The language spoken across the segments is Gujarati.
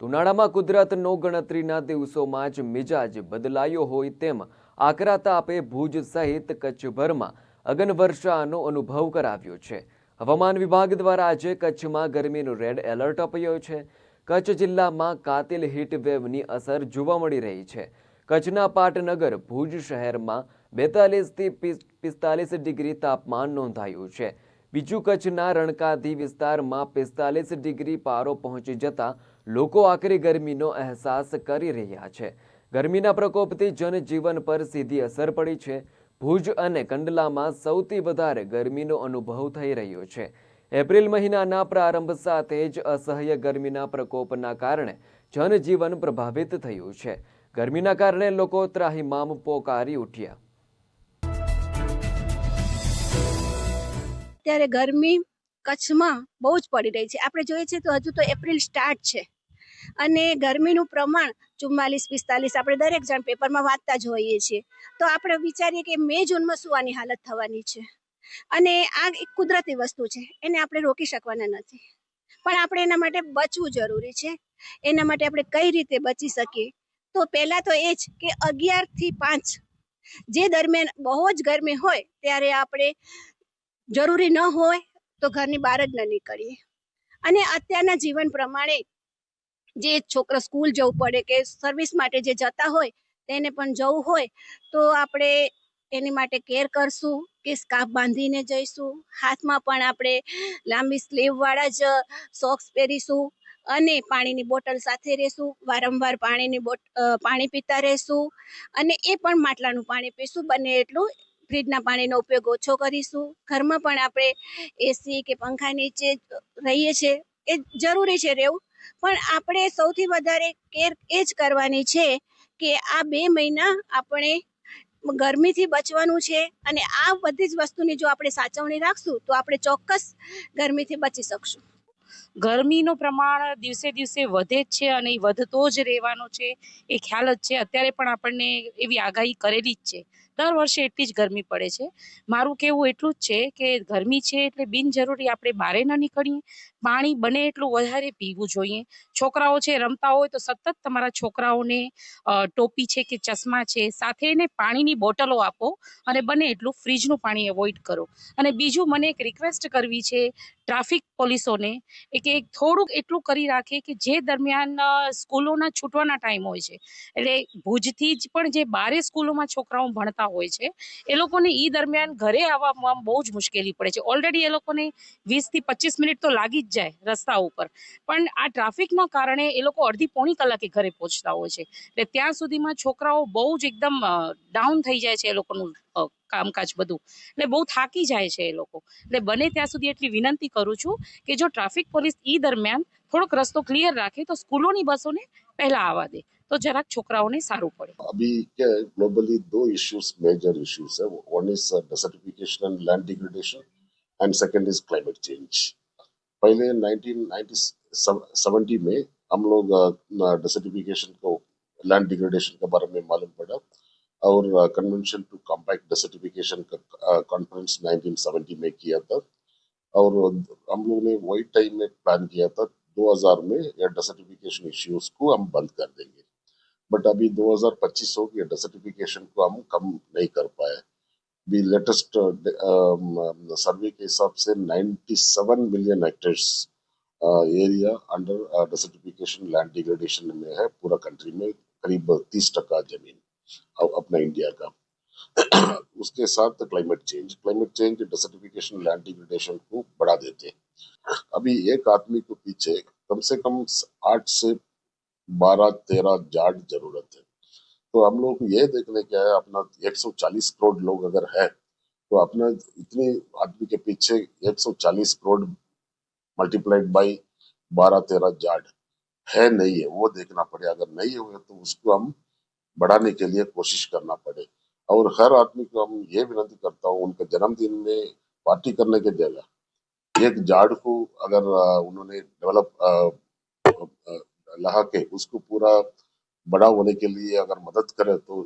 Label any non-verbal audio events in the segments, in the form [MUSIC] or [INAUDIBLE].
ઉનાળામાં કુદરતનો ગણતરીના દિવસોમાં જ મિજાજ બદલાયો હોય તેમ આકરા તાપે ભુજ સહિત કચ્છભરમાં અગનવર્ષાનો અનુભવ કરાવ્યો છે. હવામાન વિભાગ દ્વારા આજે કચ્છમાં ગરમીનું રેડ એલર્ટ અપાયો છે. કચ્છ જિલ્લામાં કાતિલ વેવની અસર જોવા મળી રહી છે. કચ્છના પાટનગર, ભુજ શહેરમાં બેતાલીસથી પિસ્તાલીસ ડિગ્રી તાપમાન નોંધાયું છે. બીજું કચ્છના રણકાધી વિસ્તારમાં પિસ્તાલીસ ડિગ્રી પારો પહોંચી જતા લોકો આકરી ગરમીનો અહેસાસ કરી રહ્યા છે. ગરમીના પ્રકોપથી જનજીવન પર સીધી અસર પડી છે. ભુજ અને કંડલામાં સૌથી વધારે ગરમીનો અનુભવ થઈ રહ્યો છે. એપ્રિલ મહિનાના પ્રારંભ સાથે જ અસહ્ય ગરમીના પ્રકોપના કારણે જનજીવન પ્રભાવિત થયું છે. ગરમીના કારણે લોકો ત્રાહિમામ પોકારી ઉઠ્યા. અત્યારે ગરમી કચ્છમાં બહુ જ પડી રહી છે. આપણે જોઈએ છીએ તો હજુ તો એપ્રિલ સ્ટાર્ટ છે. અને ગરમીનું પ્રમાણ ચુમ્માલીસ, પિસ્તાલીસ આપણે દરેક જણ પેપરમાં વાંચતા જ હોઈએ છીએ. તો આપણે વિચારીએ કે મે જૂનમાં શું હાલત થવાની છે? અને આ એક કુદરતી વસ્તુ છે, એને આપણે રોકી શકવાના નથી. પણ આપણે એના માટે બચવું જરૂરી છે. એના માટે આપણે કઈ રીતે બચી શકીએ? તો પહેલાં તો એ જ કે અગિયારથી પાંચ, જે દરમિયાન બહુ જ ગરમી હોય ત્યારે આપણે જરૂરી ન હોય તો ઘરની બહાર જ ન નીકળીએ. અને અત્યારના જીવન પ્રમાણે જે છોકરા સ્કૂલ જવું પડે કે સર્વિસ માટે જે જતા હોય, તેને પણ જવું હોય, તો આપણે એની માટે કેર કરશું કે સ્કાર્ફ બાંધીને જઈશું. હાથમાં પણ આપણે લાંબી સ્લીવવાળા જ સોક્સ પહેરીશું અને પાણીની બોટલ સાથે રહેશું. વારંવાર પાણીની બોટ પાણી પીતા રહેશું અને એ પણ માટલાનું પાણી પીશું. બને એટલું ફ્રીજના પાણીનો ઉપયોગ ઓછો કરીશું. ઘરમાં પણ આપણે એસી કે પંખા નીચે રહીએ છીએ. એ જરૂરી છે રહેવું. પણ આપણે સૌથી વધારે કેર એ જ કરવાની છે કે આ બે મહિના આપણે ગરમીથી બચવાનું છે અને આ બધી જ વસ્તુની જો આપણે સાચવણી રાખશું તો આપણે ચોક્કસ ગરમીથી બચી શકશું. ગરમીનું પ્રમાણ દિવસે દિવસે વધે જ છે અને એ વધતો જ રહેવાનો છે. એ ખ્યાલ જ છે. અત્યારે પણ આપણને એવી આગાહી કરેલી જ છે. દર વર્ષે એટલી જ ગરમી પડે છે. મારું કહેવું એટલું જ છે કે ગરમી છે એટલે બિનજરૂરી આપણે બહારે ન નીકળીએ. પાણી બને એટલું વધારે પીવું જોઈએ. છોકરાઓ છે, રમતા હોય તો સતત તમારા છોકરાઓને ટોપી છે કે ચશ્મા છે સાથે એને પાણીની બોટલો આપો અને બને એટલું ફ્રીજનું પાણી એવોઇડ કરો. અને બીજું મને એક રિક્વેસ્ટ કરવી છે ટ્રાફિક પોલીસોને એ કે થોડુંક એટલું કરી રાખે કે જે દરમિયાન સ્કૂલોના છૂટવાના ટાઈમ હોય છે. એટલે ભુજથી જ પણ જે બારે સ્કૂલોમાં છોકરાઓ ભણતા હોય છે. એ લોકોને ઈ દરમિયાન ઘરે આવવામાં બહુ જ મુશ્કેલી પડે છે. ઓલરેડી એ લોકોને વીસથી પચીસ મિનિટ તો લાગી જ જાય રસ્તા ઉપર. પણ આ ટ્રાફિકના કારણે એ લોકો અડધી પોણી કલાકે ઘરે પહોંચતા હોય છે. એટલે ત્યાં સુધીમાં છોકરાઓ બહુ જ એકદમ ડાઉન થઈ જાય છે એ લોકોનું કામકાજ બધું. એટલે બહુ થાકી જાય છે એ લોકો. એટલે બને ત્યાં સુધી એટલી વિનંતી કરું છું કે જો ટ્રાફિક પોલીસ ઈ દરમિયાન થોડોક રસ્તો ક્લિયર રાખે તો સ્કૂલોની બસોને પહેલા આવવા દે તો જરાક છોકરાઓને સારું પડે अभी क्या है ग्लोबली दो इश्यूज मेजर इश्यूज है one is desertification and land degradation and second is climate change पहले 1970 में हम लोग डेसर्टिफिकेशन को लैंड डिग्रेडेशन के बारे में मालूम पड़ा और कन्वेंशन टू कॉम्पैक्ट डेसर्टिफिकेशन का कॉन्फ्रेंस 1970 में किया था और हम लोग ने वही टाइम में प्लान किया था 2000 में ये डेसर्टिफिकेशन इश्यूज़ को हम बंद कर देंगे। बट अभी 2025 हो गया डेसर्टिफिकेशन को हम कम नहीं कर पाए। Um, um, survey के हिसाब से 97 million hectares area under desertification land degradation में है पूरा कंट्री में करीब 30 टका ज़मीन अपना इंडिया का। [CLEARS THROAT] उसके साथ climate change climate change desertification land degradation को बढ़ा देते हैं। अभी एक आदमी को पीछे कम से कम आठ से बारह, तेरह जाट ज़रूरत है। तो हम लोग ये देखने के है अपना 140 करोड़ लोग अगर है तो अपना इतने आदमी के पीछे 140 करोड़ मल्टीप्लाइड बाई 12 13 जाट है नहीं है, वो देखना पड़े। अगर नहीं हुए तो उसको हम बढ़ाने के लिए कोशिश करना पड़े। और हर आदमी को हम ये विनती करता हूँ, उनके जन्मदिन में पार्टी करने के जगह एक जाड़ को अगर उन्होंने डेवलप लहा के उसको पूरा बड़ा होने के लिए अगर मदद करे तो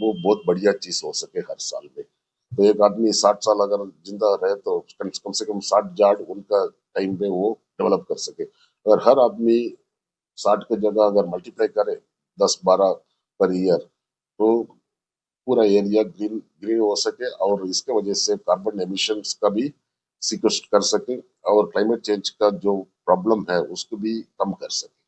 वो बहुत बढ़िया चीज़ हो सके हर साल में। तो एक आदमी साठ साल अगर ज़िंदा रहे तो कम से, कम साठ जाड़ उनका टाइम में वो डेवलप कर सके। अगर हर आदमी साठ की जगह अगर मल्टीप्लाई करे, दस, बारह पर ईयर तो पूरा एरिया ग्रीन ग्रीन हो सके और इसके वजह से कार्बन एमिशंस का भी सिक्वेस्ट कर सके और क्लाइमेट चेंज का जो प्रॉब्लम है उसको भी कम कर सके